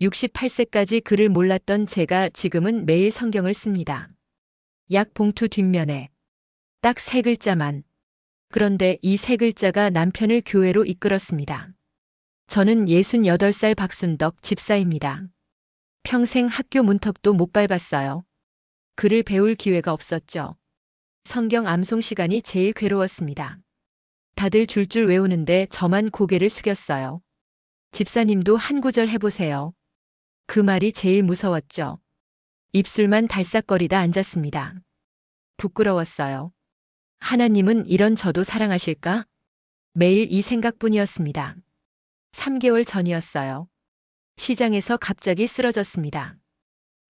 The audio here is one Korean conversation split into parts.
68세까지 글을 몰랐던 제가 지금은 매일 성경을 씁니다. 약 봉투 뒷면에 딱 세 글자만. 그런데 이 세 글자가 남편을 교회로 이끌었습니다. 저는 68살 박순덕 집사입니다. 평생 학교 문턱도 못 밟았어요. 글을 배울 기회가 없었죠. 성경 암송 시간이 제일 괴로웠습니다. 다들 줄줄 외우는데 저만 고개를 숙였어요. 집사님도 한 구절 해보세요. 그 말이 제일 무서웠죠. 입술만 달싹거리다 앉았습니다. 부끄러웠어요. 하나님은 이런 저도 사랑하실까? 매일 이 생각뿐이었습니다. 3개월 전이었어요. 시장에서 갑자기 쓰러졌습니다.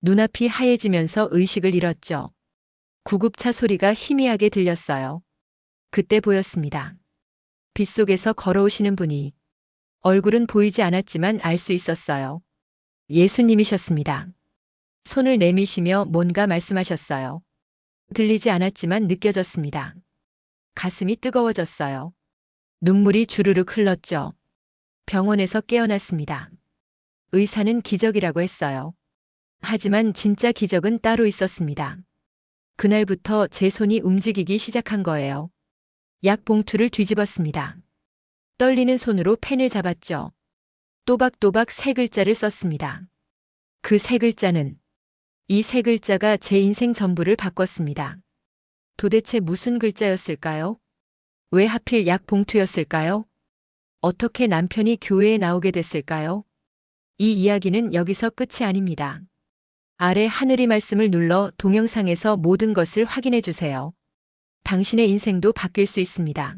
눈앞이 하얘지면서 의식을 잃었죠. 구급차 소리가 희미하게 들렸어요. 그때 보였습니다. 빗속에서 걸어오시는 분이 얼굴은 보이지 않았지만 알 수 있었어요. 예수님이셨습니다. 손을 내미시며 뭔가 말씀하셨어요. 들리지 않았지만 느껴졌습니다. 가슴이 뜨거워졌어요. 눈물이 주르륵 흘렀죠. 병원에서 깨어났습니다. 의사는 기적이라고 했어요. 하지만 진짜 기적은 따로 있었습니다. 그날부터 제 손이 움직이기 시작한 거예요. 약 봉투를 뒤집었습니다. 떨리는 손으로 펜을 잡았죠. 또박또박 세 글자를 썼습니다. 그 세 글자는 이 세 글자가 제 인생 전부를 바꿨습니다. 도대체 무슨 글자였을까요? 왜 하필 약 봉투였을까요? 어떻게 남편이 교회에 나오게 됐을까요? 이 이야기는 여기서 끝이 아닙니다. 아래 하늘이 말씀을 눌러 동영상에서 모든 것을 확인해 주세요. 당신의 인생도 바뀔 수 있습니다.